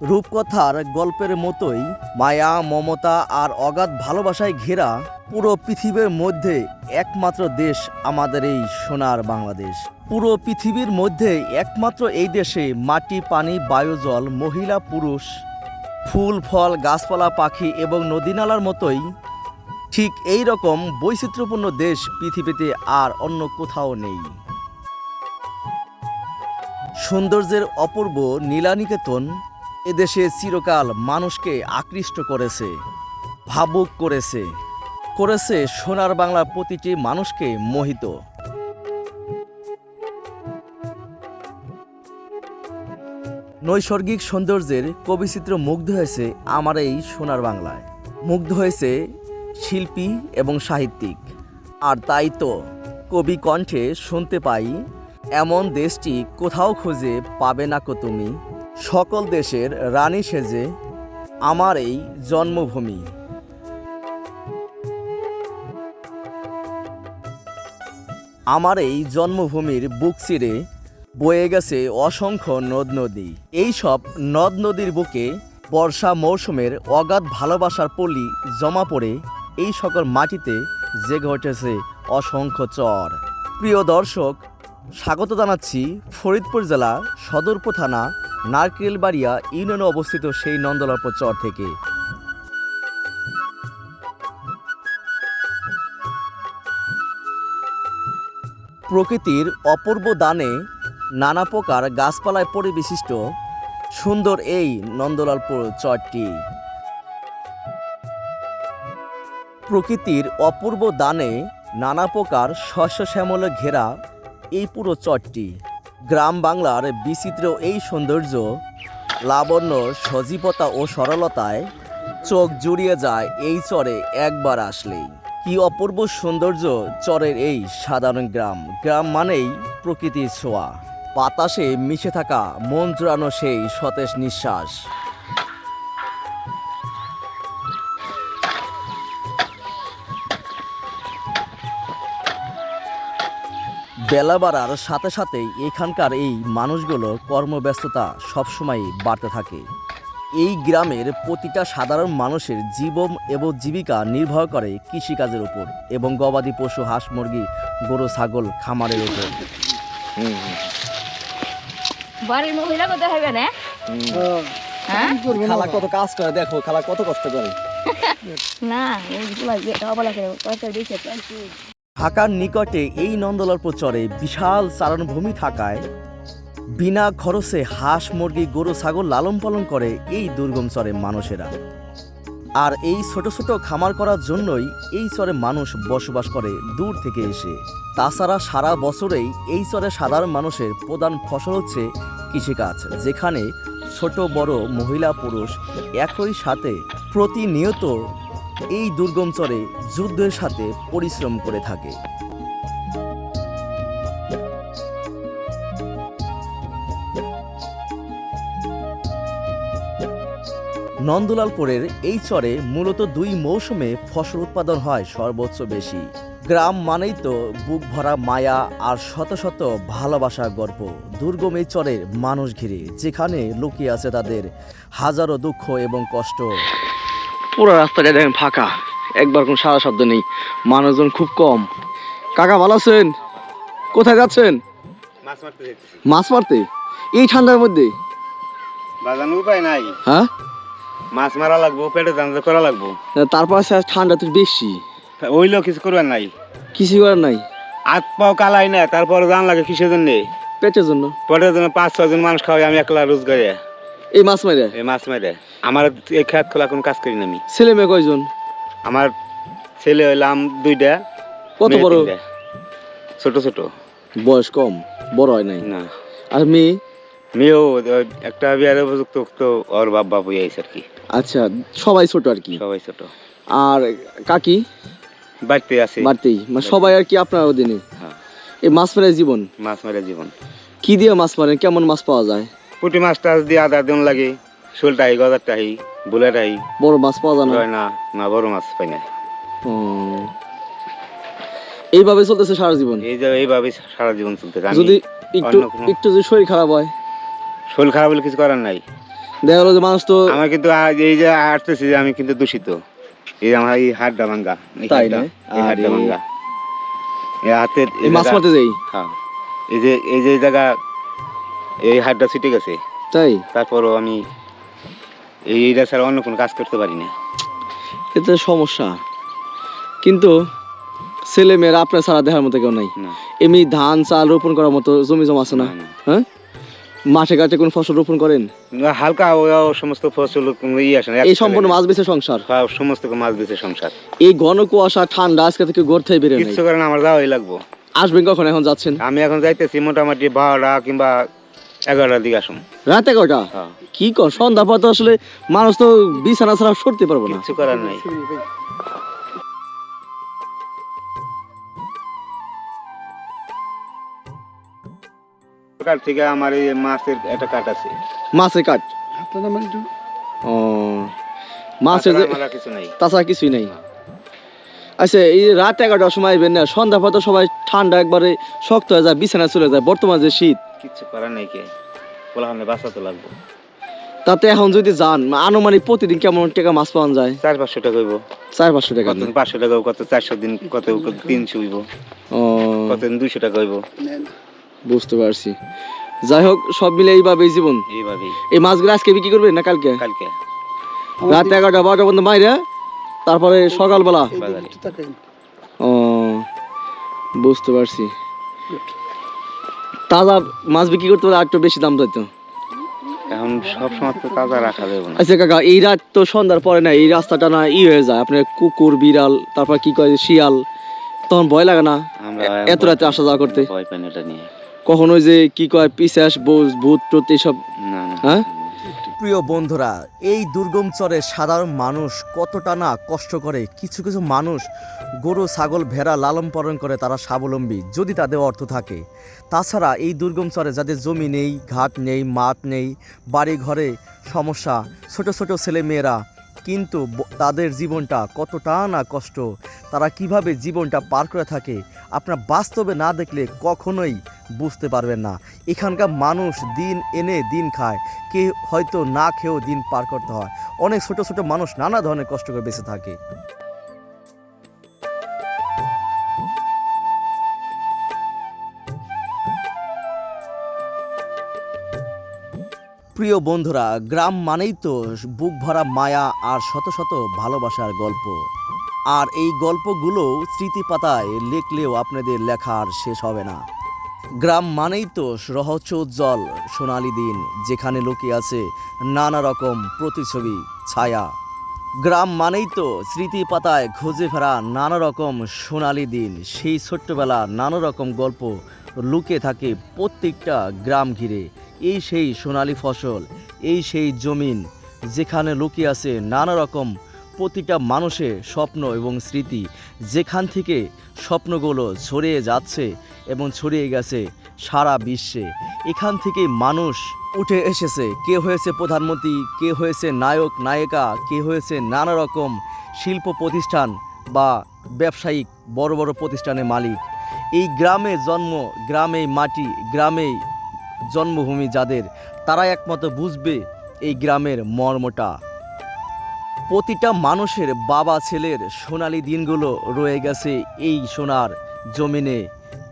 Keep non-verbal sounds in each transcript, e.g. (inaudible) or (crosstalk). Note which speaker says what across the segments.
Speaker 1: রূপকথার গল্পের মতোই মায়া, মমতা আর অগাধ ভালোবাসায় ঘেরা পুরো পৃথিবীর মধ্যে একমাত্র দেশ আমাদের এই সোনার বাংলাদেশ। পুরো পৃথিবীর মধ্যে একমাত্র এই দেশে মাটি, পানি বায়ু জল মহিলা, পুরুষ, ফুল, ফল, গাছপালা, পাখি এবং নদীনালার মতোই ঠিক এই রকম বৈচিত্র্যপূর্ণ দেশ পৃথিবীতে আর অন্য কোথাও নেই। সৌন্দর্যের অপূর্ব নীলানিকেতন এদেশে চিরকাল মানুষকে আকৃষ্ট করেছে, ভাবুক করেছে। করেছে সোনার বাংলা প্রতিটি মানুষকে মোহিত। নৈসর্গিক সৌন্দর্যের কবিচিত্র মুগ্ধ হয়েছে আমার এই সোনার বাংলায়। মুগ্ধ হয়েছে শিল্পী এবং সাহিত্যিক। আর তাই তো কবি কণ্ঠে শুনতে পাই, এমন দেশটি কোথাও খুঁজে পাবে না কো তুমি? সকল দেশের রানী সেজে আমার এই জন্মভূমি। আমার এই জন্মভূমির বুক চিরে বয়ে গেছে অসংখ্য নদ নদী। এই সব নদ নদীর বুকে বর্ষা মৌসুমের অগাধ ভালোবাসার পল্লী জমা পড়ে এই সকল মাটিতে জেগে উঠেছে অসংখ্য চর। প্রিয় দর্শক, স্বাগত জানাচ্ছি ফরিদপুর জেলা সদরপুর থানা নারকেলবাড়িয়া ইউনিয়নে অবস্থিত সেই নন্দলাপ চর থেকে। প্রকৃতির অপূর্ব দানে নানা প্রকার গাছপালায় পরিবিশিষ্ট সুন্দর এই নন্দলালপুর চরটি। প্রকৃতির অপূর্ব দানে নানা প্রকার শস্য শ্যামলে ঘেরা এই পুরো চরটি। গ্রাম বাংলার বিচিত্র এই সৌন্দর্য লাবণ্য সজীবতা ও সরলতায় চোখ জুড়িয়ে যায় এই চরে একবার আসলেই। কি অপূর্ব সৌন্দর্য চরের এই সাধারণ গ্রাম। গ্রাম মানেই প্রকৃতির ছোঁয়া। বাতাসে মিশে থাকা মন জোড়ানো সেই সতেজ নিঃশ্বাস। বেলা বাড়ার সাথে সাথেই এখানকার এই মানুষগুলো কর্মব্যস্ততা সবসময় বাড়তে থাকে। এই গ্রামের প্রতিটা সাধারণ মানুষের জীবন এবং জীবিকা নির্ভর করে কৃষিকাজের উপর এবং গবাদি পশু হাঁস মুরগি গরু ছাগল খামারের উপর।
Speaker 2: বাড়ির মহিলা কোথায় হবে না? হ্যাঁ?
Speaker 1: খালা কত কাজ করে দেখো খালা কত কষ্ট করে। (laughs)
Speaker 2: না
Speaker 1: ঢাকার নিকটে এই নন্দলালপুর চরে বিশাল চারণভূমি থাকায় বিনা খরচে হাঁস, মুরগি, গরু, ছাগল লালন পালন করে এই দুর্গম চরে মানুষেরা। আর এই ছোট ছোট খামার করার জন্যই এই চরে মানুষ বসবাস করে দূর থেকে এসে। তাছাড়া সারা বছরেই এই চরে সাধারণ মানুষের প্রধান ফসল হচ্ছে কৃষিকাজ, যেখানে ছোট, বড়, মহিলা, পুরুষ একই সাথে প্রতিনিয়ত এই দুর্গম চরে যুদ্ধের সাথে পরিশ্রম করে থাকে। নন্দলালপুরের এই চরে মূলত দুই মৌসুমে ফসল উৎপাদন হয় সর্বোচ্চ বেশি। গ্রাম মানেই তো বুক ভরা মায়া আর শত শত ভালোবাসার গল্প। দুর্গম এই চরের মানুষ ঘিরে যেখানে লুকিয়ে আছে তাদের হাজারো দুঃখ এবং কষ্ট।
Speaker 3: পুরো রাস্তাটা দেখেন ফাঁকা। একবার কোনো সারা শব্দ নেই। মানুষজন খুব কম। কাকা ভালো আছেন? কোথায় যাচ্ছেন?
Speaker 4: মাছ মারতে
Speaker 3: মাছ মারতে? এই ঠান্ডার মধ্যে?
Speaker 4: বাজানো উপায় নাই।
Speaker 3: হ্যাঁ?
Speaker 4: মাছ মারা লাগবো পেটে জানতে করা লাগবো।
Speaker 3: তারপর ঠান্ডা তো বেশি।
Speaker 4: ওইলেও কিছু করবার নাই।
Speaker 3: কিছু করার নাই?
Speaker 4: হাত পাও কালাই না তারপরে জান লাগে কিসের জন্য?
Speaker 3: পেটের জন্য।
Speaker 4: পেটের জন্য পাঁচ ছজন মানুষ খাওয়াই আমি একলা রোজগারে।
Speaker 3: এই মাছ মারে
Speaker 4: এই মাছ মেরে আমার এই খেত খোলা কোনো কাজ করি না আমি।
Speaker 3: ছেলে মেয়ে কয়জন?
Speaker 4: আমার ছেলে হইলাম দুইটা
Speaker 3: কত বড়?
Speaker 4: ছোট ছোট।
Speaker 3: বয়স কম বড় হয় নাই?
Speaker 4: না।
Speaker 3: আর মেয়ে?
Speaker 4: মেয়েও একটা বিয়ার উপযুক্ত তো ওর বাপ বাপ হয়ে আর কি।
Speaker 3: আচ্ছা সবাই ছোট আর কি?
Speaker 4: সবাই ছোট।
Speaker 3: আর কাকি?
Speaker 4: বাড়িতে আছে।
Speaker 3: বাড়তেই। মানে সবাই আর কি আপনার অধীনে?
Speaker 4: হ্যাঁ।
Speaker 3: এই মাছ মারে জীবন?
Speaker 4: মাছ মেরে জীবন।
Speaker 3: কি দিয়ে মাছ মারেন? কেমন মাছ পাওয়া যায়?
Speaker 4: পুটি মাছ টাছ দিয়ে আদা দিন লাগে শোলটাই গজারটাই বুলেটাই
Speaker 3: বড় মাছ পাওয়া যায় না?
Speaker 4: হয় না না বড় মাছ পাই না।
Speaker 3: এইভাবে চলতেছে সারা জীবন?
Speaker 4: এই যে এইভাবে সারা জীবন চলতে
Speaker 3: যদি একটু একটু যদি শরীর খারাপ হয়?
Speaker 4: শরীর খারাপ হলে কিছু করার নাই।
Speaker 5: দেখা গেলো যে মানুষ তো
Speaker 4: আমার কিন্তু এই যে হাঁটতেছি যে আমি কিন্তু দূষিত। এই যে আমার এই হাতটা ভাঙ্গা
Speaker 5: তাই না?
Speaker 4: হাতটা ভাঙ্গা। এই
Speaker 5: এই মাছ মারতে যাই?
Speaker 4: হ্যাঁ। এই যে এই যে জায়গা এই হাতটা ছুটে গেছে।
Speaker 5: তাই?
Speaker 4: তারপরও আমি এইটা ছাড়া অন্য কোনো কাজ করতে পারি না।
Speaker 5: এটা সমস্যা। কিন্তু ছেলে মেয়েরা আপনার ছাড়া দেখার মতো কেউ নাই। এমনি ধান চাল রোপণ করার মতো জমি জমা আছে না। হ্যাঁ? মাঠে ঘাটে কোন ফসল রোপণ করেন?
Speaker 4: হালকা সমস্ত ফসল ই আসে না
Speaker 5: এই সম্পূর্ণ মাছ বেছে সংসার?
Speaker 4: হ্যাঁ, সমস্ত মাছ বেঁচে সংসার।
Speaker 5: এই ঘন কুয়াশা ঠান্ডা আজকে থেকে ঘর থেকে বেরোয়
Speaker 4: কিচ্ছু করেন আমার যাওয়াই লাগবো।
Speaker 5: আসবেন কখন? এখন যাচ্ছেন?
Speaker 4: আমি এখন যাইতেছি মোটামুটি বারোটা কিংবা এগারোটার দিকে আসুন।
Speaker 5: রাত এগারোটা?
Speaker 4: হ্যাঁ।
Speaker 5: কি কর? সন্ধ্যা পর তো আসলে মানুষ তো বিছানা ছাড়া সরতে পারব না।
Speaker 4: কিচ্ছু করার নাই। সরকার থেকে আমার এই মাছের একটা কাট আছে।
Speaker 5: মাছের কাঠ? ও মাছের
Speaker 4: কিছু নাই।
Speaker 5: তাছাড়া কিছুই নাই। আচ্ছা এই রাত এগারোটার সময় আইবেন না সন্ধ্যা পর তো সবাই ঠান্ডা একবারে শক্ত হয়ে যায় বিছানা চলে যায় বর্তমান যে শীত।
Speaker 4: কিচ্ছু করার নাই কে। পোলাহানে বাঁচাতে লাগবো।
Speaker 5: তাতে এখন যদি যান আনুমানিক প্রতিদিন কেমন টাকা মাছ পাওয়া যায়?
Speaker 4: চার পাঁচশো টাকা হইব।
Speaker 5: চার পাঁচশো টাকা
Speaker 4: কত পাঁচশো টাকা কত চারশো দিন কত তিনশো হইব।
Speaker 5: ও।
Speaker 4: কত দুইশো টাকা হইব।
Speaker 5: বুঝতে পারছি। যাই হোক সব মিলে এইভাবেই জীবন।
Speaker 4: এইভাবেই।
Speaker 5: এই মাছগুলো আজকে বিক্রি করবেন না কালকে?
Speaker 4: কালকে।
Speaker 5: রাত এগারোটা বারোটা পর্যন্ত মাইরে তারপরে সকালবেলা। ও বুঝতে পারছি। তাজা মাছ বিক্রি করতে আর একটু বেশি দাম চাইতো।
Speaker 4: এখন সব সময় তো তাজা রাখা যাবে না।
Speaker 5: আচ্ছা কাকা এই রাত তো সন্ধ্যার পরে না এই রাস্তাটা না ই হয়ে যায়। আপনার কুকুর বিড়াল তারপর কি কয় শিয়াল তখন ভয় লাগে না? এত রাতে আসা যাওয়া করতে?
Speaker 4: ভয় পাই না এটা নিয়ে।
Speaker 5: কখন ওই যে কি কয় পিসাস বোস ভূত টুত এইসব?
Speaker 4: না না।
Speaker 5: হ্যাঁ?
Speaker 1: প্রিয় বন্ধুরা এই দুর্গম চরে সাধারণ মানুষ কতটা না কষ্ট করে? কিছু কিছু মানুষ গরু, ছাগল, ভেড়া লালন পালন করে তারা স্বাবলম্বী, যদি তাদের অর্থ থাকে। তাছাড়া এই দুর্গম চরে যাদের জমি নেই, ঘাট নেই, মাঠ নেই বাড়ি ঘরে সমস্যা, ছোট ছোট ছেলে মেয়েরা কিন্তু তাদের জীবনটা কতটা না কষ্ট, তারা কীভাবে জীবনটা পার করে থাকে, আপনার বাস্তবে না দেখলে কখনোই বুঝতে পারবেন না। এখানকার মানুষ দিন এনে দিন খায় কে হয়তো না খেয়েও দিন পার করতে হয়। অনেক ছোট ছোট মানুষ নানা ধরনের কষ্ট করে বেঁচে থাকে। প্রিয় বন্ধুরা, গ্রাম মানেই তো বুক ভরা মায়া আর শত শত ভালোবাসার গল্প। আর এই গল্পগুলো স্মৃতি পাতায় লিখলেও আপনাদের লেখার শেষ হবে না। গ্রাম মানেই তো রহস্য উজ্জ্বল সোনালি দিন, যেখানে লুকিয়ে আছে নানা রকম প্রতিছবি ছায়া। গ্রাম মানেই তো স্মৃতি পাতায় খুঁজে ফেরা নানা রকম সোনালি দিন সেই ছোট্টবেলা নানা রকম গল্প লুকিয়ে থাকে প্রত্যেকটা গ্রাম ঘিরে। এই সেই সোনালি ফসল, এই সেই জমিন যেখানে লুকিয়ে আছে নানা রকম প্রতিটা মানুষের স্বপ্ন এবং স্মৃতি। যেখান থেকে স্বপ্নগুলো ছড়িয়ে যাচ্ছে এবং ছড়িয়ে গেছে সারা বিশ্বে। এখান থেকে মানুষ উঠে এসেছে। কে হয়েছে প্রধানমন্ত্রী? কে হয়েছে নায়ক, নায়িকা? কে হয়েছে নানা রকম শিল্প প্রতিষ্ঠান বা ব্যবসায়িক বড় বড় প্রতিষ্ঠানের মালিক? এই গ্রামে জন্ম, গ্রামেই মাটি, গ্রামেই জন্মভূমি যাদের তারা একমাত্র বুঝবে এই গ্রামের মর্মটা। প্রতিটা মানুষের বাবা ছেলের সোনালি দিনগুলো রয়ে গেছে এই সোনার জমিনে,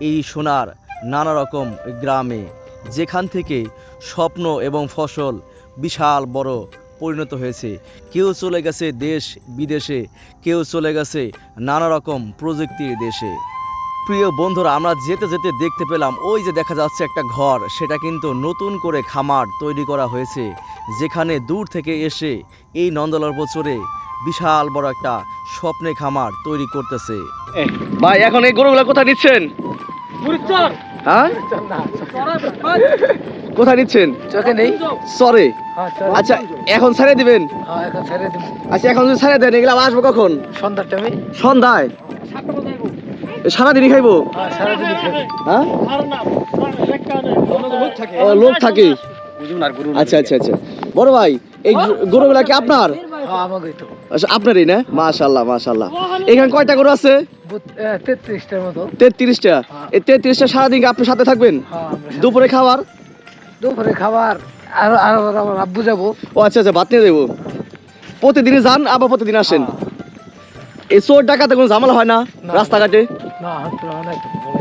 Speaker 1: এই সোনার নানা রকম গ্রামে। যেখান থেকে স্বপ্ন এবং ফসল বিশাল বড় পরিণত হয়েছে। কেউ চলে গেছে দেশ বিদেশে কেউ চলে গেছে নানা রকম প্রযুক্তির দেশে। প্রিয় বন্ধুরা আমরা যেতে যেতে দেখতে পেলাম ওই যে দেখা যাচ্ছে একটা ঘর সেটা কিন্তু নতুন করে খামার তৈরি করা হয়েছে যেখানে দূর থেকে এসে এই নন্দলার বছরে বিশাল বড় একটা স্বপ্নে খামার তৈরি করতেছে।
Speaker 5: ভাই এখন এই গরুগুলা কোথায় নিচ্ছেন? হ্যাঁ? কোথায় নিচ্ছেন?
Speaker 6: চোখে নেই।
Speaker 5: সরে?
Speaker 6: হ্যাঁ
Speaker 5: আচ্ছা এখন ছেড়ে দিবেন?
Speaker 6: হ্যাঁ এখন ছেড়ে দিব।
Speaker 5: আচ্ছা এখন যদি ছেড়ে দেন এগুলো আসব কখন?
Speaker 6: সন্ধ্যার টাইমে
Speaker 5: সন্ধ্যায়? সারাদিনই খাইবো?
Speaker 6: হ্যাঁ সারাদিন
Speaker 5: হ্যাঁ? লোক থাকে। আচ্ছা আচ্ছা আচ্ছা। বড় ভাই এই গরু- গরুগুলা কি আপনার?
Speaker 6: হ্যাঁ
Speaker 5: আচ্ছা আপনারই না? মাশাল্লাহ মাশাল্লাহ এখানে কয়টা গরু আছে? তেত্রিশটা। এই তেত্রিশটা সারাদিন কি আপনার সাথে থাকবেন?
Speaker 6: হ্যাঁ
Speaker 5: দুপুরে খাবার?
Speaker 6: দুপুরে খাবার আর আর আব্বু যাব।
Speaker 7: ও আচ্ছা আচ্ছা ভাত নিয়ে যাব প্রতিদিনই যান আবার প্রতিদিন আসেন। এই চোর ডাকাতে কোনো ঝামেলা হয় না। রাস্তাঘাটে?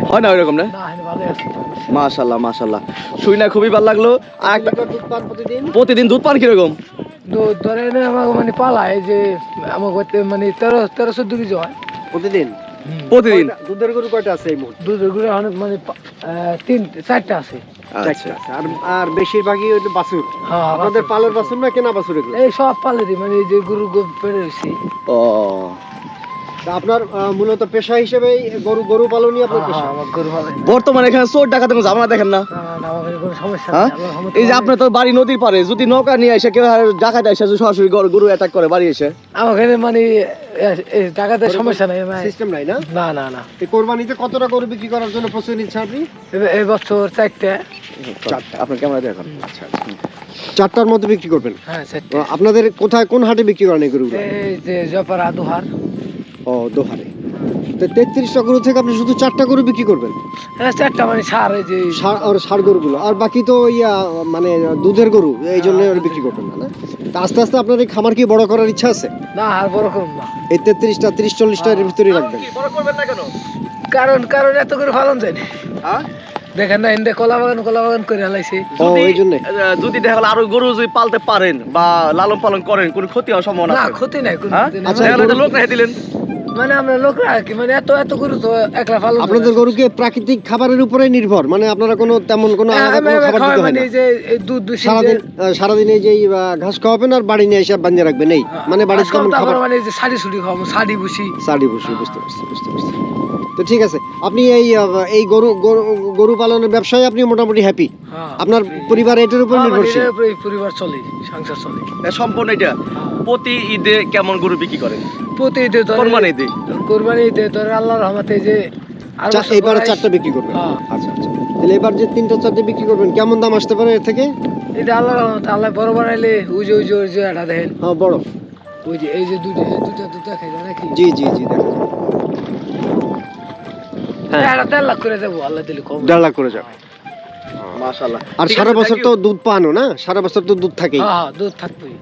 Speaker 7: হয় না ওইরকম না? মাশাল্লাহ মাশাল্লাহ শুই না খুবই ভালো লাগল। আর একটা প্রতিদিন? দুধ পান কীরকম?
Speaker 6: দু- ধরে আমাকে মানে পালায় যে আমাকে মানে তেরো তেরো চোদ্দ কেজি হয়।
Speaker 8: প্রতিদিন?
Speaker 7: প্রতিদিন?
Speaker 8: দুধের গরু কয়টা আছে এই মুহূর্তে?
Speaker 6: দুধের অনেক মানে তিন চারটা আছে।
Speaker 7: আচ্ছা
Speaker 8: আর আর বেশিরভাগই ওই বাছুর?
Speaker 6: হ্যাঁ
Speaker 8: আপনাদের পালের বাছুর না কেনা বাছুর
Speaker 6: এই সব পালেরই মানে যে গরু বেড়ে
Speaker 7: ও
Speaker 8: আপনার মূলত পেশা হিসেবে গরু গরু পালনই আপনার পেশা?
Speaker 6: গরু ভালো
Speaker 7: বর্তমানে এখানে চোর ডাকাতে কোনো ঝামেলা দেখেন না? হ্যাঁ? এই যে আপনার তো বাড়ি নদীর পারে যদি নৌকা নিয়ে এসে কেউ ডাকাতে এসে সরাসরি গরু গরু অ্যাটাক করে বাড়ি এসে?
Speaker 6: এখানে মানে টাকাতে সমস্যা নাই মানে-
Speaker 8: সিস্টেম নাই না?
Speaker 6: না না না।
Speaker 8: কোরবানিতে কতটা গরু বিক্রি করার জন্য প্রস্তুতি নিচ্ছেন আপনি?
Speaker 6: এই বছর চারটে।
Speaker 7: চারটা আপনার ক্যামেরা দেখুন
Speaker 8: আচ্ছা চারটার মধ্যে বিক্রি করবেন?
Speaker 6: হ্যাঁ
Speaker 8: আপনাদের কোথায় কোন হাটে বিক্রি করেন এই গরুগুলো?
Speaker 6: এই যে জপারা দুহার।
Speaker 8: ও দোহারে। তো তেত্রিশটা গরু থেকে আপনি শুধু চারটা গরু বিক্রি করবেন?
Speaker 6: হ্যাঁ চারটা মানে সার এই যে
Speaker 8: ষাঁড় আর ষাড় গরুগুলো। আর বাকি তো ইয়া মানে দুধের গরু এই জন্য আর বিক্রি করবেন না না? তা আস্তে আস্তে আপনার এই খামার কি বড় করার ইচ্ছা আছে?
Speaker 6: না আর বড় করুন না।
Speaker 8: এই তেত্রিশটা তিরিশ চল্লিশটা এর ভিতরেই রাখবেন।
Speaker 7: বড় করবেন না কেন?
Speaker 6: কারণ কারণ এত করে ফালন যায় না।
Speaker 7: হ্যাঁ?
Speaker 6: দেখেন না এনদে কলা বাগান কলা বাগান করে হালাইছে
Speaker 8: ও এই জন্যে।
Speaker 7: যদি দেখা গেলো আরও গরু যদি পালতে পারেন বা লালন পালন করেন কোনো ক্ষতি হওয়ার সম্ভাবনা
Speaker 6: না ক্ষতি নাই কোনো
Speaker 7: হ্যাঁ। আচ্ছা দেখা লোক রেখে দিলেন।
Speaker 6: মানে আমরা লোক কি মানে এত এত গরু তো একলা পালন
Speaker 8: আপনাদের। গরুকে প্রাকৃতিক খাবারের উপরে নির্ভর মানে আপনারা কোনো তেমন কোনো
Speaker 6: হ্যাঁ,
Speaker 8: আলাদা কোনো খাবার দিতে হয়
Speaker 6: মানে
Speaker 8: না
Speaker 6: যে দুধ দুধ
Speaker 8: সারাদিন সারাদিন এই যে ঘাস খাওয়াবেন আর বাড়ি নিয়ে এসে বানিয়ে রাখবেন এই? মানে বাড়ির তেমন খাবার?
Speaker 6: মানে যে শাড়ি ছুটি খাওয়াবো শাড়ি বুসি
Speaker 8: সারি বসে বুঝতে পারছি বুঝতে পারছি। তো ঠিক আছে আপনি এই এই গরু গরু গরু পালনের ব্যবসায় আপনি মোটামুটি হ্যাপি
Speaker 6: হ্যাঁ।
Speaker 8: আপনার পরিবার এটার উপর
Speaker 6: হ্যাঁ, মানে
Speaker 8: নির্ভরশীল?
Speaker 6: পরিবার চলে সংসার চলে।
Speaker 7: এ, সম্পূর্ণ এটা প্রতি ঈদে কেমন গরু বিক্রি করেন?
Speaker 6: প্রতি ঈদে ধরে
Speaker 7: কোরবানি ঈদে?
Speaker 6: কোরবানি ঈদে ধরে আল্লাহর রহমতে যে
Speaker 8: এবারে চারটা বিক্রি করবেন।
Speaker 6: হ্যাঁ।
Speaker 8: আচ্ছা আচ্ছা। তাহলে এবার যে তিনটা চারটে বিক্রি করবেন কেমন দাম আসতে পারে এর থেকে?
Speaker 6: এটা আল্লাহর রহমতে আল্লাহ বড় বানাইলে যে ওই যে এটা দেখেন।
Speaker 8: হ্যাঁ বড়।
Speaker 6: ওই যে এই যে দুটো দুটো দুটো খাই নাকি?
Speaker 8: জি জি জি দেখেন।
Speaker 6: দেড় লাখ করে দেবো আল্লাহ দিলে কম
Speaker 8: দেড় লাখ করে যাবে। আর সারা বছর তো দুধ পানো না? সারা বছর তো দুধ থাকেই।
Speaker 6: হ্যাঁ হ্যাঁ দুধ থাকবেই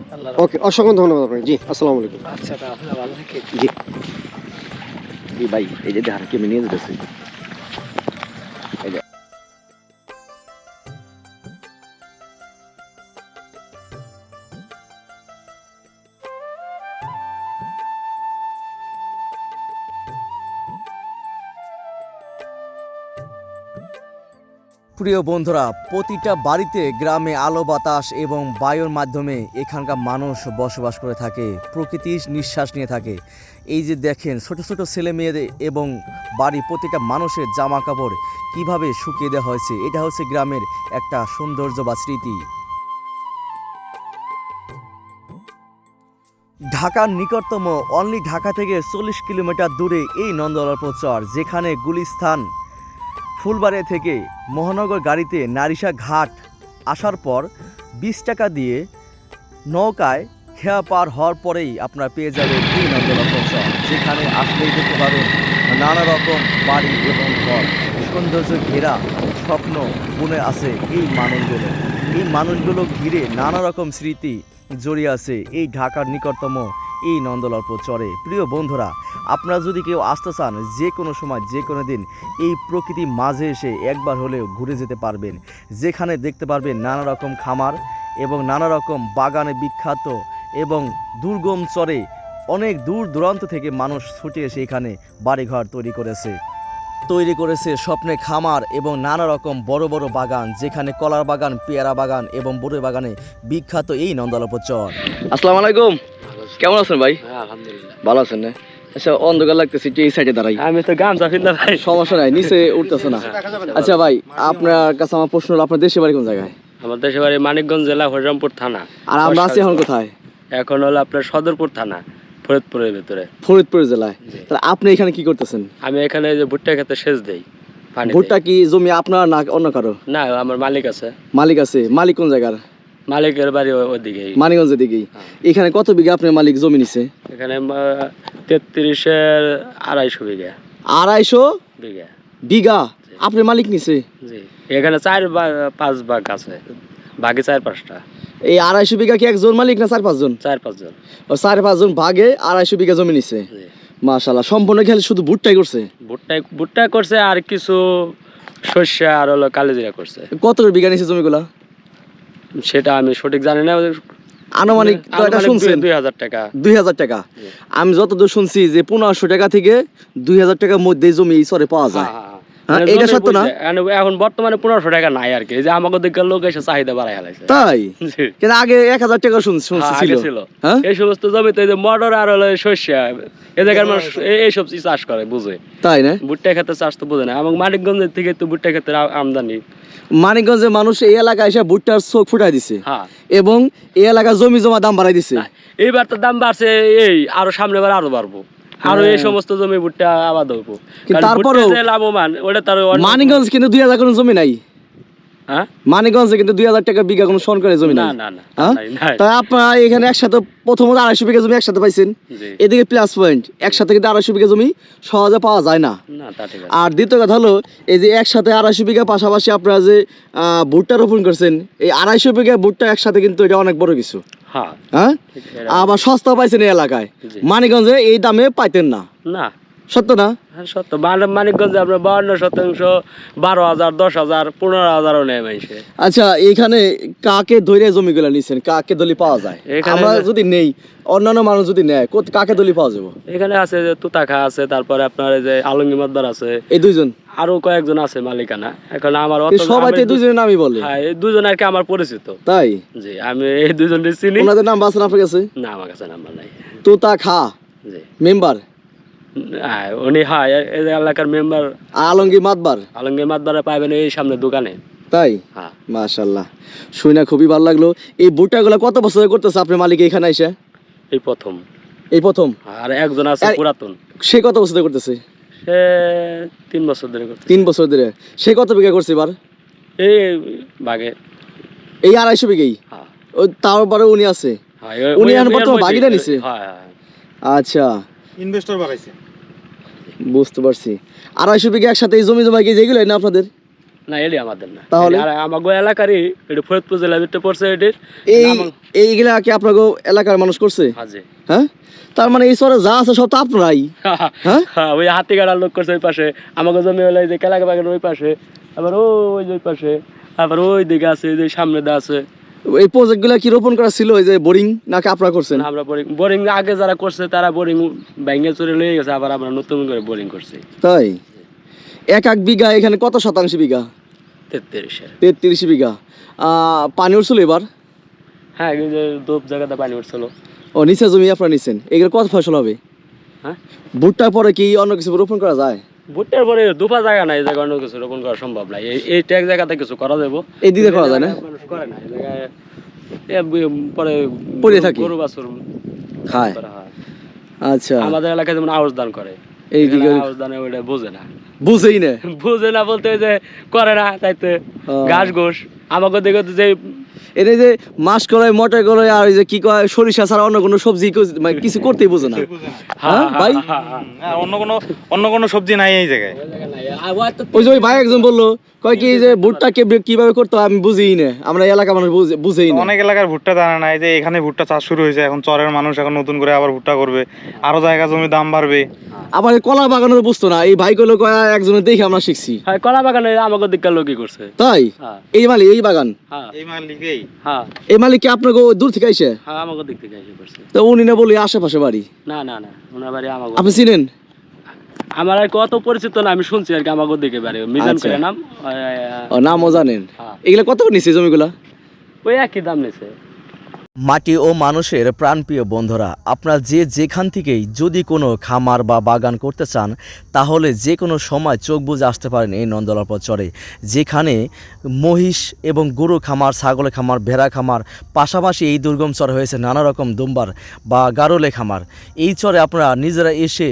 Speaker 8: ওকে অসংখ্য ধন্যবাদ আপনাকে। জি আসসালামু আলাইকুম।
Speaker 6: আচ্ছা ভালো থাকে
Speaker 8: জি।
Speaker 7: ভাই এই যে ধান কেমন নিয়ে যেতেছে?
Speaker 1: প্রিয় বন্ধুরা, প্রতিটা বাড়িতে গ্রামে আলো বাতাস এবং বায়ুর মাধ্যমে এখানকার মানুষ বসবাস করে থাকে প্রকৃতির নিঃশ্বাস নিয়ে থাকে। এই যে দেখেন, ছোট ছোট ছেলে মেয়েদের এবং বাড়ি প্রতিটা মানুষের জামা কাপড় কীভাবে শুকিয়ে দেওয়া হয়েছে, এটা হচ্ছে গ্রামের একটা সৌন্দর্য বা স্মৃতি। ঢাকার নিকটতম অনলি ঢাকা থেকে চল্লিশ কিলোমিটার দূরে এই নন্দলালপুর চর যেখানে গুলিস্থান ফুলবাড়ি থেকে মহানগর গাড়িতে নারিশা ঘাট আসার পর বিশ টাকা দিয়ে নৌকায় খেয়া পার হওয়ার পরেই আপনারা পেয়ে যাবেন এই নন্দলালপুর চর যেখানে আসলেই দেখতে পাবেন নানা রকম বাড়ি এবং ঘর। সৌন্দর্য ঘেরা স্বপ্ন বুনে আছে এই মানুষগুলো। এই মানুষগুলো ঘিরে নানা রকম স্মৃতি জড়িয়ে আছে এই ঢাকার নিকটতম এই নন্দলালপুর চরে প্রিয় বন্ধুরা, আপনারা যদি কেউ আসতে চান, যে কোনো সময়, যে কোনো দিন এই প্রকৃতি মাঝে এসে একবার হলেও ঘুরে যেতে পারবেন। যেখানে দেখতে পারবেন নানা রকম খামার এবং নানা রকম বাগানে বিখ্যাত এবং দুর্গম চরে অনেক দূর দূরান্ত থেকে মানুষ ছুটে এসে এখানে বাড়িঘর তৈরি করেছে। তৈরি করেছে স্বপ্নে খামার এবং নানা রকম বড় বড় বাগান, যেখানে কলার বাগান, পেয়ারা বাগান এবং বড়ই বাগানে বিখ্যাত এই নন্দলাপুর চর
Speaker 7: আসসালামু আলাইকুম। কেমন আছেন ভাই?
Speaker 6: আলহামদুলিল্লাহ।
Speaker 7: ভালো আছেন না? আচ্ছা অন্ধকার লাগতেছে একটু এই সাইডে দাঁড়াই।
Speaker 6: আমি তো চাপিন না ভাই।
Speaker 7: সমস্যা নাই নিচে উঠতেছে না। আচ্ছা ভাই আপনার কাছে আমার প্রশ্ন হলো আপনার দেশের বাড়ি কোন জায়গায়?
Speaker 9: আমার দেশের বাড়ি মানিকগঞ্জ জেলা হরিরামপুর থানা।
Speaker 7: আর আমরা আছি এখন কোথায়?
Speaker 9: এখন হলো আপনার সদরপুর থানা ফরিদপুরের ভিতরে।
Speaker 7: ফরিদপুর জেলায়। তাহলে আপনি এখানে কি করতেছেন?
Speaker 9: আমি এখানে যে ভুট্টা খেতে সেচ দেই
Speaker 7: ভুট্টা কি জমি আপনার না অন্য কারও?
Speaker 9: না আমার মালিক আছে।
Speaker 7: মালিক আছে। মালিক কোন জায়গার?
Speaker 9: মালিকের বাড়ি ওদিকে
Speaker 7: মানিগঞ্জের দিকেই। এখানে কত বিঘা আপনার মালিক জমি নিছে?
Speaker 9: এখানে তেত্রিশের আড়াইশো বিঘা।
Speaker 7: আড়াইশো
Speaker 9: বিঘা।
Speaker 7: বিঘা আপনার মালিক নিছে?
Speaker 9: এখানে চার পাঁচ ভাগ আছে। বাকি চার পাঁচটা।
Speaker 1: এই আড়াইশো বিঘা কি একজন মালিক না চার পাঁচজন?
Speaker 9: চার পাঁচজন।
Speaker 1: ও চার পাঁচজন ভাগে আড়াইশো বিঘা জমি নিছে। মাশাল্লাহ সম্পূর্ণ খেলে শুধু ভুট্টাই করছে?
Speaker 9: ভুট্টা ভুট্টা করছে আর কিছু শস্য আর হলো কালেজিরা করছে।
Speaker 1: কত বিঘা নিছে জমিগুলা?
Speaker 9: সেটা আমি সঠিক জানি না
Speaker 1: আনুমানিক তো এটা শুনছেন?
Speaker 9: দুই- হাজার টাকা।
Speaker 1: দুই হাজার টাকা। আমি যতদূর শুনছি যে পনেরোশো টাকা থেকে দুই হাজার টাকার মধ্যে জমি এই চরে পাওয়া যায়।
Speaker 9: হ্যাঁ, হ্যাঁ, হ্যাঁ। মানে
Speaker 1: এটা সত্য না?
Speaker 9: এখন- বর্তমানে পনেরোশো টাকা নাই আর কি। এই যে আমাকে দিকে লোক এসে চাহিদা বাড়াই হালাইছে
Speaker 1: তাই? (laughs) কিন্তু আগে এক হাজার টাকা শুন- শুনছি ছিল।
Speaker 9: এই সমস্ত জমিতে এই যে মটর আর হলো শস্য এ জায়গার মানুষ এই- এইসব চাষ করে বুঝে?
Speaker 1: তাই না?
Speaker 9: ভুট্টা ক্ষেত্রে চাষ তো বুঝে না। এবং মানিকগঞ্জের থেকে তো ভুট্টা ক্ষেত্রে আমদানি।
Speaker 1: মানিকগঞ্জের মানুষ এই এলাকায় এসে ভুট্টার চোখ ফুটাই দিছে।
Speaker 9: হ্যাঁ।
Speaker 1: এবং এই এলাকার জমি জমা দাম বাড়াই দিছে।
Speaker 9: এইবার তো দাম বাড়ছে এই আরও সামনে বার আরও বাড়বো। আরও এই সমস্ত জমি ভুট্টা আবাদ হব। যে লাভবান ওটা তার
Speaker 1: মানিকগঞ্জ কিন্তু দুই হাজার কোনো জমি নাই।
Speaker 9: হ্যাঁ
Speaker 1: মানিকগঞ্জে কিন্তু দুই হাজার টাকা বিঘা কোনো সরকারি জমি
Speaker 9: না
Speaker 1: হ্যাঁ?
Speaker 9: নাই, নাই।
Speaker 1: তা আপনারা এখানে একসাথে প্রথমত আড়াইশো বিঘা জমি একসাথে পাইছেন। এদিকে প্লাস পয়েন্ট একসাথে কিন্তু আড়াইশো বিঘা জমি সহজে পাওয়া যায় না। আর দ্বিতীয় কথা হলো এই যে একসাথে আড়াইশো বিঘা পাশাপাশি আপনারা যে ভুট্টা রোপণ করছেন এই আড়াইশো বিঘা ভুট্টা একসাথে কিন্তু এটা অনেক বড় কিছু।
Speaker 9: হ্যাঁ।
Speaker 1: হ্যাঁ? আবার সস্তা পাইছেন এই এলাকায়। মানিকগঞ্জে এই দামে পাইতেন না।
Speaker 9: না
Speaker 1: সত্য না?
Speaker 9: হ্যাঁ, সত্য। মান- মানিকগঞ্জে আপনার বাউন্ন শতাংশ বারো হাজার দশ হাজার পনেরো হাজারও নেয় মানুষে
Speaker 1: আচ্ছা এখানে কাকে ধরে জমিগুলো নিছেন? কাকে দলি পাওয়া যায়? আমরা যদি নেই অন্যান্য মানুষ যদি নেয় কাকে দলি পাওয়া যাব?
Speaker 9: এখানে আছে যে তুতাখা আছে তারপরে আপনার এই যে আলঙ্গি মাদবার আছে।
Speaker 1: এই দুইজন?
Speaker 9: আরও কয়েকজন আছে মালিকানা। এখন আমার
Speaker 1: সবাই তো দুইজনের নামই বলে।
Speaker 9: হ্যাঁ এই দুজন আর কি আমার পরিচিত।
Speaker 1: তাই?
Speaker 9: জি আমি এই দুজনকে চিনি।
Speaker 1: ওনাদের নাম বাঁচেন আপনার কাছে?
Speaker 9: না আমার কাছে নাম্বার নাই।
Speaker 1: তোতা খা
Speaker 9: জি।
Speaker 1: মেম্বার?
Speaker 9: উনি হ্যাঁ এ- এই এলাকার মেম্বার
Speaker 1: আলমগীর মাতবার?
Speaker 9: আলঙ্গি মাদবারে পাইবেন এই সামনে দোকানে।
Speaker 1: তাই?
Speaker 9: হ্যাঁ।
Speaker 1: মাশাল্লাহ শুই না খুবই ভালো লাগল। এই ভুট্টাগুলো কত বছর করতেছে আপনার মালিক এখানে এসে?
Speaker 9: এই প্রথম।
Speaker 1: এই প্রথম?
Speaker 9: আর একজন আছে পুরাতন।
Speaker 1: সে কত বছর ধরে করতেছে?
Speaker 9: সে তিন বছর ধরে করতে
Speaker 1: তিন বছর ধরে। সে কত বিঘা করছে এবার?
Speaker 9: এই বাগে
Speaker 1: এই আড়াইশো বিঘেই?
Speaker 9: হ্যাঁ।
Speaker 1: ও তারপরে উনি আছে?
Speaker 9: হ্যাঁ,
Speaker 1: উনি এখন নিছে?
Speaker 9: হ্যাঁ হ্যাঁ।
Speaker 1: আচ্ছা।
Speaker 10: ইনভেস্টর বাড়াইছে
Speaker 1: বুঝতে পারছি। আড়াইশো বিঘা একসাথে এই জমি জমা কি যেগুলো না আপনাদের?
Speaker 9: না আমাদের না।
Speaker 1: তাহলে?
Speaker 9: আমাগো এলাকারই এটা ফরিদপুর ভিতরে পড়ছে এটির
Speaker 1: এই এইগুলা কি আপনাকে এলাকার মানুষ করছে?
Speaker 9: হাজি
Speaker 1: হ্যাঁ? তার মানে এই শহরে যা আছে সব তো আপনারাই। হ্যাঁ?
Speaker 9: হ্যাঁ ওই হাতি গাড়ার লোক করছে ওই পাশে। আমাকে জমি হলো যে কেলাকা বাগান ওই পাশে। আবার ওই ওই পাশে। আবার ওই দিকে আছে এই সামনে দা আছে।
Speaker 1: এই প্রজেক্টগুলা কি রোপণ করা ছিল? ওই যে বোরিং নাকি আপনারা করছেন?
Speaker 9: না, আমরা বোরিং বোরিং আগে যারা করছে তারা বোরিং ভেঙে চুরে লয়ে গেছে আবার আমরা নতুন করে বোরিং করছি।
Speaker 1: তাই? এক এক বিঘা এখানে কত শতাংশ বিঘা?
Speaker 9: তেত্রিশে
Speaker 1: তেত্রিশ বিঘা। পানি উঠছিল এবার?
Speaker 9: হ্যাঁ দোপ জায়গাতে পানি উঠছিল।
Speaker 1: ও নিচে জমি আপনারা নিচ্ছেন এগুলো কত ফসল হবে?
Speaker 9: হ্যাঁ?
Speaker 1: ভুট্টার পরে কি অন্য কিছু রোপণ করা যায়?
Speaker 9: ভুট্টার পরে দুপা জায়গা নাই এই জায়গা অন্য কিছু রোপণ করা সম্ভব নাই। এই ট্যাগ জায়গাতে কিছু করা যাব
Speaker 1: এই দিকে করা যায় না?
Speaker 9: মানুষ করে না এই জায়গায় এ পরে
Speaker 1: থাকে।
Speaker 9: গরু বাছুর
Speaker 1: খায়। আচ্ছা।
Speaker 9: আমাদের এলাকায় যেমন আউশ দান করে
Speaker 1: এই দিকে
Speaker 9: আউশ দানে ওইটা বোঝে না।
Speaker 1: বুঝেই না। (laughs)
Speaker 9: বুঝে না বলতে যে করে না তাইতে ঘাস ঘোষ। আমাকে দেখে যে
Speaker 1: এটা যে মাছ করায় মটর করায় আর ওই যে কি কয় সরিষা ছাড়া অন্য কোনো সবজি মানে কিছু করতেই বোঝে না। হ্যাঁ ভাই?
Speaker 10: অন্য কোনো অন্য কোনো সবজি নাই এই জায়গায়।
Speaker 1: ওই যে ওই ভাই একজন বলল কয় কি যে ভুট্টা কে কীভাবে করতে হয় আমি বুঝিই না। আমরা এলাকা মানুষ বুঝেই না।
Speaker 11: অনেক এলাকার ভুট্টা জানা নাই যে এখানে ভুট্টা চাষ শুরু হয়েছে এখন চরের মানুষ এখন নতুন করে আবার ভুট্টা করবে আরও জায়গা জমি দাম বাড়বে।
Speaker 1: আবার কলা বাগানের বুঝতো না এই ভাই কয় একজনের দেখে আমরা শিখছি।
Speaker 9: হ্যাঁ কলা বাগানে আমাকে দিককার লোকই করছে।
Speaker 1: তাই?
Speaker 9: হ্যাঁ।
Speaker 1: এই মালিক এই বাগান?
Speaker 9: হ্যাঁ।
Speaker 11: এই মালিকেই।
Speaker 9: হ্যাঁ।
Speaker 1: এই মালিক কি আপনাকে দূর থেকে আইসে
Speaker 9: হ্যাঁ আমাকে দিক থেকে এসে করছে
Speaker 1: তো উনি না বলি আশেপাশে বাড়ি?
Speaker 9: না না না ওনার বাড়ি আমাকে
Speaker 1: আপনি চিনেন?
Speaker 9: আমার আর কত পরিচিত না আমি শুনছি আর কি আমাকে দিকে বাড়ি মিজান
Speaker 1: আচ্ছা।
Speaker 9: করে নাম।
Speaker 1: ও নামও জানেন।
Speaker 9: হ্যাঁ।
Speaker 1: এগুলা কত নিছে জমিগুলা?
Speaker 9: ওই একই দাম নিছে।
Speaker 12: মাটি ও মানুষের প্রাণপ্রিয় বন্ধুরা, আপনারা যে যেখান থেকেই যদি কোনো খামার বা বাগান করতে চান, তাহলে যে কোনো সময় চোখ বুঝে আসতে পারেন এই নন্দলাপর চরে, যেখানে মহিষ এবং গরু খামার ছাগলের খামার, ভেড়া খামার, পাশাপাশি এই দুর্গম চর হয়েছে নানা রকম দুম্বার বা গারোলে খামার। এই চরে আপনারা নিজেরা এসে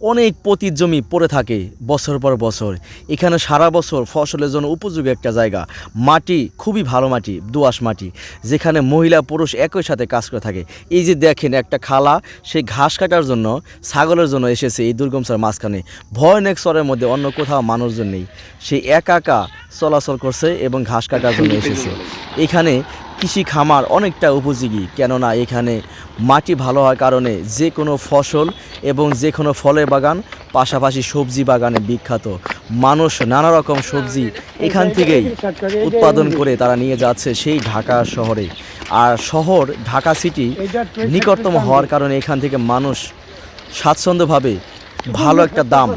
Speaker 12: অনেক পতির জমি পড়ে থাকে বছর পর বছর। এখানে সারা বছর ফসলের জন্য উপযোগী একটা জায়গা। মাটি, খুবই ভালো মাটি, দোআঁশ মাটি, যেখানে মহিলা, পুরুষ একই সাথে কাজ করে থাকে। এই যে দেখেন একটা খালা সেই ঘাস কাটার জন্য, ছাগলের জন্য এসেছে এই দুর্গম চরের মাঝখানে। ভয়ানক চরের মধ্যে অন্য কোথাও মানুষজন নেই। সে একা একা চলাচল করছে এবং ঘাস কাটার জন্য এসেছে।
Speaker 6: এখানে কৃষি খামার অনেকটা উপযোগী, কেননা এখানে মাটি ভালো হওয়ার কারণে যে কোনো ফসল এবং যে কোনো ফলের বাগান, পাশাপাশি সবজি বাগানে বিখ্যাত। মানুষ নানা রকম সবজি এখান থেকেই উৎপাদন করে তারা নিয়ে যাচ্ছে সেই ঢাকা শহরে। আর শহর, ঢাকা সিটি নিকটতম হওয়ার কারণে এখান থেকে মানুষ স্বাচ্ছন্দ্যভাবে ভালো একটা দাম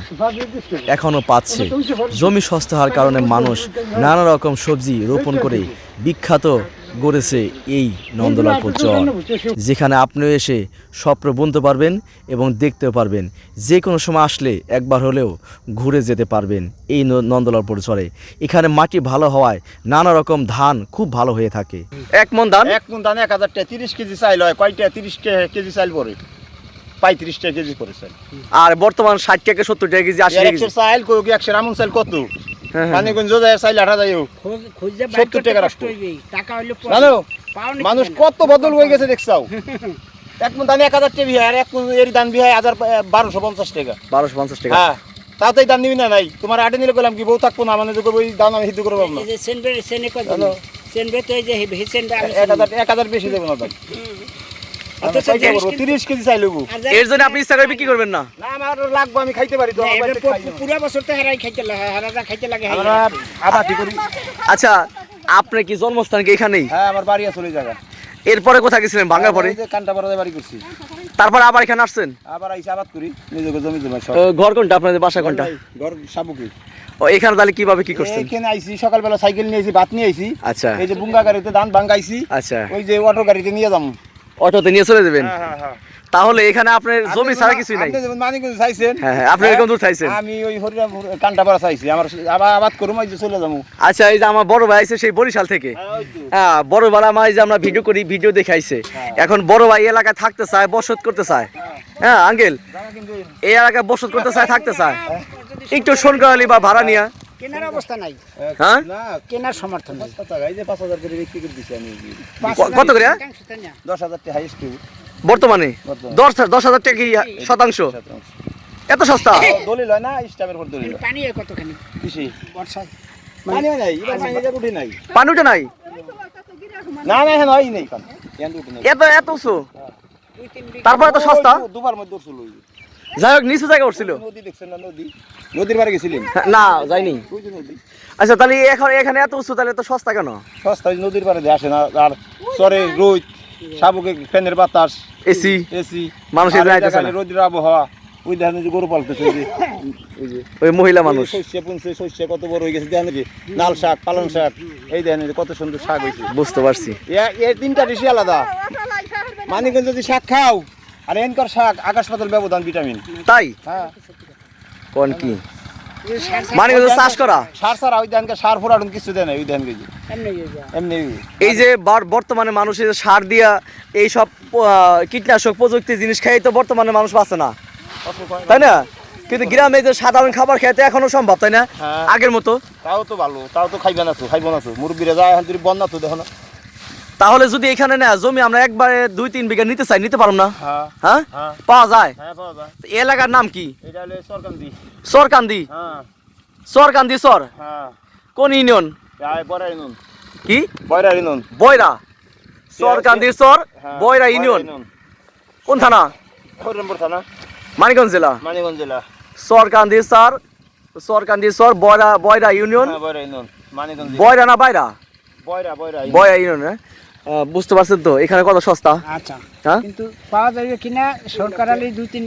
Speaker 6: এখনও পাচ্ছে। জমি সস্তা হওয়ার কারণে মানুষ নানা রকম সবজি রোপণ করে বিখ্যাত গড়েছে এই নন্দলালপুর চর যেখানে আপনিও এসে স্বপ্ন বুনতে পারবেন এবং দেখতেও পারবেন। যে কোনো সময় আসলে একবার হলেও ঘুরে যেতে পারবেন এই ন- নন্দলালপুর চরে এখানে মাটি ভালো হওয়ায় নানা রকম ধান খুব ভালো হয়ে থাকে।
Speaker 1: এক মন ধান?
Speaker 12: এক মন ধান এক হাজার টাকা তিরিশ কেজি চাইল হয় কয়টা? তিরিশ কেজি চাইল পরে। পঁয়ত্রিশ টাকা কেজি চাইল।
Speaker 1: আর বর্তমান ষাট টাকা সত্তর টাকা কেজি আশি টাকা
Speaker 12: চাইল একশো আমন চাইল কত?
Speaker 1: হ্যাঁ, হ্যাঁ।
Speaker 12: পানিগঞ্জ যায় চাইল আঠা যায় সত্তর টাকা রাখতো জানো মানুষ কত বদল হয়ে গেছে দেখছাও (laughs) এক মন ধান এক হাজার টাকা বিহার আর এক মন এর দান বিহার হাজার বারোশো পঞ্চাশ টাকা।
Speaker 1: বারোশো পঞ্চাশ টাকা।
Speaker 12: হ্যাঁ তাতেই দাম নিবি না নাই? তোমার আটে নিলে গেলাম কি বউ থাকব না মানে ওই দাম আমি সিদ্ধ করে পাবো না।
Speaker 5: এই যে সেনবে সেনে কত
Speaker 12: হ্যালো।
Speaker 5: সেনবে তো এই যে হে
Speaker 12: এক হাজার এক হাজার বেশি দেবো না দাম
Speaker 5: অথচ
Speaker 12: কয়টা
Speaker 5: জিনিস
Speaker 12: করব?
Speaker 5: কিন্তু-
Speaker 12: তিরিশ কেজি চাইল
Speaker 1: এর জন্য আপনি ইচ্ছা করে বিক্রি করবেন না?
Speaker 12: না আমার লাগবে আমি খাইতে পারি তো
Speaker 5: না,
Speaker 12: আমার
Speaker 5: এবার
Speaker 12: বাড়িতে
Speaker 5: পু-
Speaker 12: খাই না।
Speaker 5: পুরা বছর তো হেরাই খাইতে লাগে হেরাজা খাইতে লাগে
Speaker 12: আমরা আবাদি করি?
Speaker 1: আচ্ছা আপনার কি জন্মস্থান কি এখানেই?
Speaker 12: হ্যাঁ আমার বাড়ি আছে ওই জায়গা
Speaker 1: এরপরে কোথায় গেছিলেন? ভাঙ্গার পরে?
Speaker 12: বাড়ি করছি।
Speaker 1: তারপর আবার এখানে আসছেন?
Speaker 12: আবার আইসি আবাদ করি নিজেকে জমি জমা
Speaker 1: ঘর কোনটা? আপনাদের বাসা কোনটা?
Speaker 12: ঘর সাবুকি
Speaker 1: ও এখানে তাহলে কীভাবে কি করছেন?
Speaker 12: এখানে আইসি সকালবেলা সাইকেল নিয়ে আইসি ভাত নিয়ে আইসি।
Speaker 1: আচ্ছা।
Speaker 12: এই যে বুঙ্গা গাড়িতে ধান ভাঙ্গাইছি।
Speaker 1: আচ্ছা।
Speaker 12: ওই যে অটো গাড়িতে নিয়ে যাব
Speaker 1: অটোতে নিয়ে চলে যাবেন।
Speaker 12: হ্যাঁ হ্যাঁ
Speaker 1: তাহলে এখানে আপনার জমি ছাড়া কিছুই নাই।
Speaker 12: মানিকগঞ্জ চাইছেন
Speaker 1: হ্যাঁ হ্যাঁ আপনি এরকম দূর চাইছেন।
Speaker 12: আমি ওই চাইছি। আমার আবার আবাদ করুম যে চলে যাব।
Speaker 1: আচ্ছা এই যে আমার বড় ভাই আছে সেই বরিশাল থেকে। হ্যাঁ বড় ভাই আমার যে আমরা ভিডিও করি ভিডিও দেখাইছে। এখন বড় ভাই এলাকায় থাকতে চায় বসত করতে চায়। হ্যাঁ। আঙ্কেল? এই এলাকায় বসত করতে চায় থাকতে চায়। একটু সনকালি বা ভাড়া নিয়া।
Speaker 5: কেনার অবস্থা নাই।
Speaker 1: হ্যাঁ?
Speaker 12: না
Speaker 5: কেনার সমর্থন নাই।
Speaker 12: এই যে পাঁচ হাজার করে বিক্রি করে দিছি আমি।
Speaker 1: কত করে?
Speaker 5: শতাংশ তো না।
Speaker 12: দশ হাজার টাকা হাইস্ট
Speaker 1: বর্তমানে?
Speaker 12: বর্তমানে।
Speaker 1: দশ দশ হাজার টাকা কি শতাংশ? এত সস্তা?
Speaker 12: দলিল হয় না স্টামের উপর দলিল
Speaker 5: পানি কতখানি? বর্ষায়।
Speaker 12: পানি নাই এবার পানি উঠে নাই।
Speaker 1: পানি উঠে নাই?
Speaker 12: না না হ্যাঁ হয় নাই নাই।
Speaker 1: এত এত উঁচু? তারপর এত সস্তা?
Speaker 12: দুবার মধ্যে উঠছিল।
Speaker 1: যাই হোক নিচু জায়গা উঠছিল।
Speaker 12: নদী দেখছেন না নদী? নদীর বাড়ি গেছিলেন?
Speaker 1: হ্যাঁ, না যাইনি।
Speaker 12: নদী
Speaker 1: আচ্ছা তাহলে এখন এখানে এত উঁচু তাহলে এত সস্তা কেন?
Speaker 12: সস্তা ওই নদীর পাড়ে দিয়ে আসে না। আর চরে রোদ সাবুকে ফ্যানের বাতাস
Speaker 1: এসি।
Speaker 12: এসি।
Speaker 1: মানুষের যাইতেছে না।
Speaker 12: রোদের আবহাওয়া ওই দেখেন যে গরু পালতেছে ওই যে। ওই
Speaker 1: মহিলা মানুষ।
Speaker 12: শস্য পুনছে শস্য কত বড় হয়ে গেছে দেখেন যে লাল শাক পালং শাক। এই দেখেন যে কত সুন্দর শাক হয়েছে
Speaker 1: বুঝতে পারছি।
Speaker 12: এর তিনটা ডিশই আলাদা। মানিকগঞ্জ যদি শাক খাও আর এনকার শাক আকাশ পাতাল ব্যবধান ভিটামিন।
Speaker 1: তাই?
Speaker 12: হ্যাঁ।
Speaker 1: কোন কি? মানে চাষ করা?
Speaker 12: সার সার ওই ধানকে সার ফোরাটুন কিছু দেয় না ওই ধান কেজি।
Speaker 5: এমনি যায়।
Speaker 12: এমনি
Speaker 1: এই যে বর্তমানে মানুষের সার দিয়া এই সব কীটনাশক প্রযুক্তি জিনিস খাই তো বর্তমানে মানুষ বাঁচে না। তাই না? কিন্তু গ্রামে যে সাধারণ খাবার খেতে এখনও সম্ভব তাই না?
Speaker 12: হ্যাঁ।
Speaker 1: আগের মতো।
Speaker 12: তাও তো ভালো তাও তো খাইবে না তো খাইব না তো। মুরব্বীরা যায় এখন বন্যা তো দেখো না।
Speaker 1: তাহলে যদি এখানে না জমি আমরা একবারে দুই তিন বিঘা নিতে চাই নিতে পারব না?
Speaker 12: হ্যাঁ।
Speaker 1: হ্যাঁ?
Speaker 12: হ্যাঁ।
Speaker 1: পাওয়া যায়?
Speaker 12: হ্যাঁ
Speaker 1: এলাকার নাম কি? সরকান্দি। সরকান্দি? সর? কোন ইউনিয়ন? কি?
Speaker 12: বয়রা নুন
Speaker 1: বয়রা সরকান্দি সর বয়রা ইউনিয়ন। কোন থানা?
Speaker 12: থানা।
Speaker 1: মানিকগঞ্জ জেলা।
Speaker 12: মানিকগঞ্জ জেলা।
Speaker 1: সরকান্দি সর সরকান্দি সর বয়রা বয়রা ইউনিয়ন।
Speaker 12: বয়রা মানিকগঞ্জ
Speaker 1: বয়রা না বাইরা?
Speaker 12: বয়রা বয়রা
Speaker 1: বয়রা ইউনিয়ন হ্যাঁ? বুঝতে পারছেন তো? এখানে কত সস্তা?
Speaker 5: আচ্ছা।
Speaker 1: হ্যাঁ?
Speaker 5: কিন্তু পাওয়া যাবে কিনা সরকার আলী দুই তিন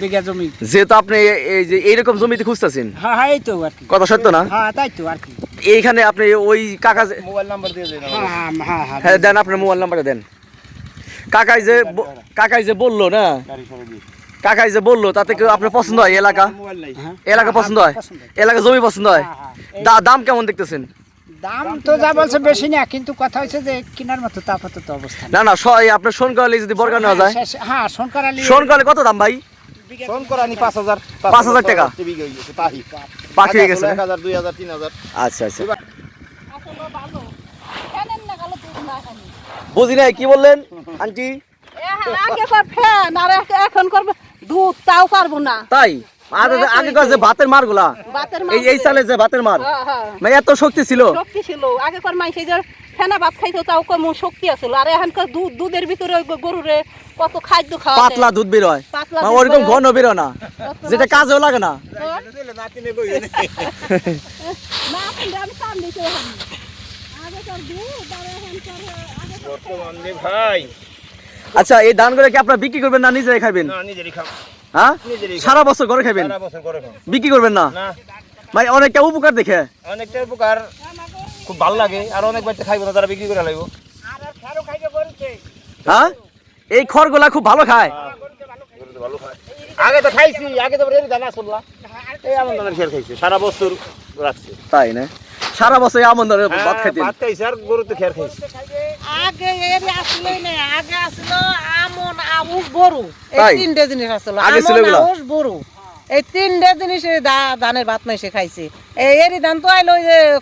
Speaker 5: বিঘা জমি।
Speaker 1: যেহেতু আপনি এই যে এইরকম জমিতে খুঁজতেছেন
Speaker 5: হ্যাঁ হ্যাঁ এই তো আর কি।
Speaker 1: কথা সত্য না?
Speaker 5: হ্যাঁ তাই তো আর কি।
Speaker 1: এইখানে আপনি ওই কাকা
Speaker 12: মোবাইল নাম্বার দিয়ে দেন
Speaker 5: হ্যাঁ হ্যাঁ হ্যাঁ হ্যাঁ।
Speaker 1: হ্যাঁ দেন আপনার মোবাইল নাম্বারটা দেন। কাকাই যে কাকাই যে বলল না? কাকাই যে বলল তাতে কি আপনার পছন্দ হয় এলাকা?
Speaker 12: মোবাইল নাই।
Speaker 1: এলাকা পছন্দ হয়? এলাকা জমি পছন্দ হয়? দাম কেমন দেখতেছেন?
Speaker 5: দাম তো যা বলছে বেশি না কিন্তু কথা হচ্ছে যে কেনার মতো তা আপাতত অবস্থা
Speaker 1: না। না স- এই আপনার সোনকালে যদি বর্গা নেওয়া যায়?
Speaker 5: হ্যাঁ সরকার আলী
Speaker 1: সোনকালে কত দাম ভাই?
Speaker 12: ফোন করানি পাঁচ হাজার
Speaker 1: পাঁচ হাজার টাকা?
Speaker 12: হয়ে
Speaker 1: পাখি হয়ে গেছে
Speaker 12: এক হাজার দুই হাজার তিন হাজার।
Speaker 1: আচ্ছা আচ্ছা। বুঝি নাই কি বললেন? আন্টি?
Speaker 7: আগে কর ফ্যান আর এখন করবে দুধ তাও পারব না।
Speaker 1: তাই? আগে আগে যে ভাতের মারগুলা।
Speaker 7: বাতের
Speaker 1: এই এই চালে যে ভাতের মার
Speaker 7: হ্যাঁ হ্যাঁ।
Speaker 1: মানে এত শক্তি ছিল।
Speaker 7: শক্তি ছিল। আগে কর যে
Speaker 13: ফেনা ভাত খাইতো তাও শক্তি আছিল। আর এখানকার দুধ দুধের ভিতরে ওই গরুরে কত খাদ্য খাওয়া
Speaker 1: পাতলা দুধ বের হয়।
Speaker 13: পাতলা
Speaker 1: মানে ওরকম ঘন বের না। যেটা কাজেও লাগে না। আচ্ছা এই ধানগুলো কি আপনারা বিক্রি করবেন না নিজেরাই খাবেন
Speaker 12: না নিজেরই খাম
Speaker 1: হ্যাঁ? সারা বছর ঘরে খাবেন। বিক্রি করবেন না? মানে অনেকটা উপকার দেখে।
Speaker 12: অনেকটা উপকার। খুব ভালো লাগে। আর অনেক বাচ্চা খাইবো না তারা বিক্রি করে লাগবো
Speaker 1: হ্যাঁ? এই খড়গুলা খুব ভালো খায়।
Speaker 12: আগে তো খাইছি আগে তো দানা শুনলাম এই আমার খেয়াল খাইছে সারা বছর রাখছে।
Speaker 1: তাই না? সারা বছর আমন ধরে ভাত খাইতেন।
Speaker 12: ভাত খাইছে আর গরু তো খেয়ার খাইছে।
Speaker 13: আগে এর আসলে না আগে আসলো আমন আউশ গরু। এই? তিনটে জিনিস আসলো
Speaker 1: আগে ছিল
Speaker 13: আমন? আউশ গরু। এই তিনটে জিনিস দা- ধানের ভাত মাইসে খাইছে। এই এরই ধান তো আইলো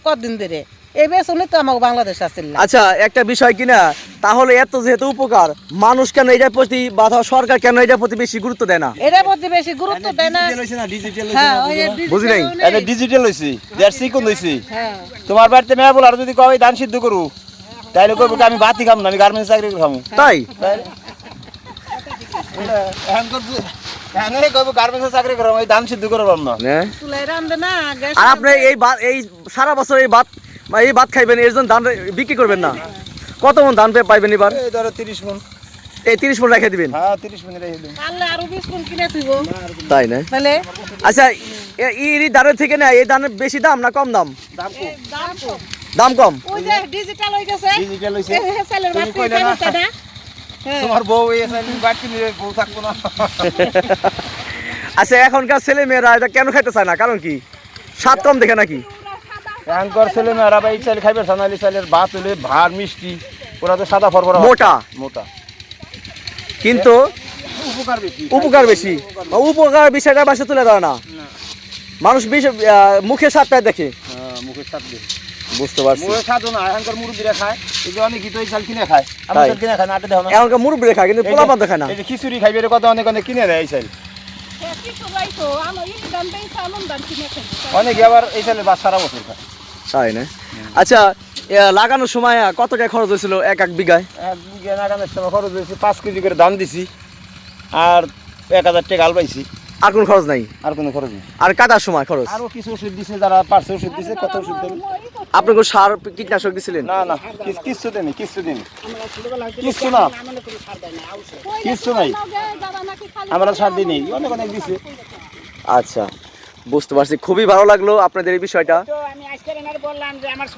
Speaker 13: কদিন ধরে? এই বেসনে তো আমাকে বাংলাদেশ আসছিল
Speaker 1: আচ্ছা একটা বিষয় কিনা তাহলে এত যেহেতু উপকার মানুষ কেন এটার প্রতি বা ধর সরকার কেন এটার প্রতি বেশি গুরুত্ব দেয় না?
Speaker 13: এটার প্রতি বেশি গুরুত্ব দেয় না। হ্যাঁ
Speaker 1: বুঝি নাই?
Speaker 12: এটা ডিজিটাল হইছে দেড় চিকন হইছে।
Speaker 13: হ্যাঁ।
Speaker 12: তোমার বাড়িতে মেয়ে বল আর যদি ধান সিদ্ধ করু। তাইলে কইব কি আমি ভাতই খাম না আমি গার্মেন্টস চাকরি খামু।
Speaker 1: তাই?
Speaker 12: এখন কইব গার্মেন্টস চাকরি করব আমি ধান সিদ্ধ করব না।
Speaker 1: হ্যাঁ? আর আপনি এই সারা বছর এই ভাত বা এই ভাত খাইবেন এর জন্য ধান বিক্রি করবেন না? কত মন ধান পাইবেন এবার?
Speaker 12: এই ধরো 30 মন।
Speaker 1: এই তিরিশ মন রেখে দিবেন?
Speaker 12: হ্যাঁ 30 মন রেখে দিন
Speaker 13: পারলে আরও বিশ গুণ কিনে তুইব
Speaker 1: তাই না?
Speaker 13: তাহলে?
Speaker 1: আচ্ছা এই ধানের থেকে না এই ধানের বেশি দাম না কম দাম?
Speaker 13: দাম কম।
Speaker 1: দাম কম।
Speaker 13: ওই যে ডিজিটাল হয়ে গেছে।
Speaker 12: ডিজিটাল তোমার বউ বউ থাকব না। (laughs)
Speaker 1: আচ্ছা এখনকার ছেলে মেয়েরা এটা কেন খাইতে চায় না? কারণ কি? স্বাদ কম দেখে নাকি?
Speaker 12: এখনকার ছেলে মেয়েরা এই চাল খাইবে সানালি চালের ভাত হলে ভার মিষ্টি ওরা তো সাদা ফরফরা
Speaker 1: মোটা?
Speaker 12: মোটা।
Speaker 1: কিন্তু
Speaker 12: উপকার বেশি।
Speaker 1: উপকার বেশি? উপকার বিষয়টা বাসে তুলে দেয় না। মানুষ বেশি আহ, মুখে স্বাদটা দেখে।
Speaker 12: হ্যাঁ, মুখের স্বাদ বেশি
Speaker 1: বুঝতে পারছি।
Speaker 12: মুখের স্বাদও না এখনকার মুরব্বীরা খায়। এই যে অনেক গীত চাল কিনে খায়। আমি চাল কিনে খাই না আটে দেখো না।
Speaker 1: এখনকার মুরব্বী খায় কিন্তু পোলাপান দেখায় না।
Speaker 12: এই যে খিচুড়ি খাইবে কথা অনেক অনেক কিনে দেয় এই চাল। অনেকে আবার এই ভাত সারা বছর
Speaker 1: তাই না? আচ্ছা এ, লাগানোর সময় কত টাকা খরচ হয়েছিল এক এক বিঘায়?
Speaker 12: এক বিঘা লাগানোর সময় খরচ হয়েছে পাঁচ কেজি করে ধান দিছি আর এক হাজার টাকা আল পাইছি।
Speaker 1: আর কোনো খরচ নাই?
Speaker 12: আর কোনো খরচ নেই।
Speaker 1: আর কাটার সময় খরচ?
Speaker 12: আরও কিছু ওষুধ দিছে যারা পারছে ওষুধ দিছে কত ওষুধ দেবে
Speaker 1: আপনি কোনো সার কীটনাশক দিছিলেন?
Speaker 12: না না কিচ্ছু দেনি কিচ্ছু দেনি কিচ্ছু না। কিচ্ছু নাই। আমরা সার দিই নেই অনেক অনেক দিছে।
Speaker 1: আচ্ছা বুঝতে পারছি। খুবই ভালো লাগল আপনাদের এই বিষয়টা।
Speaker 5: আমি আজকে বললাম যে আমার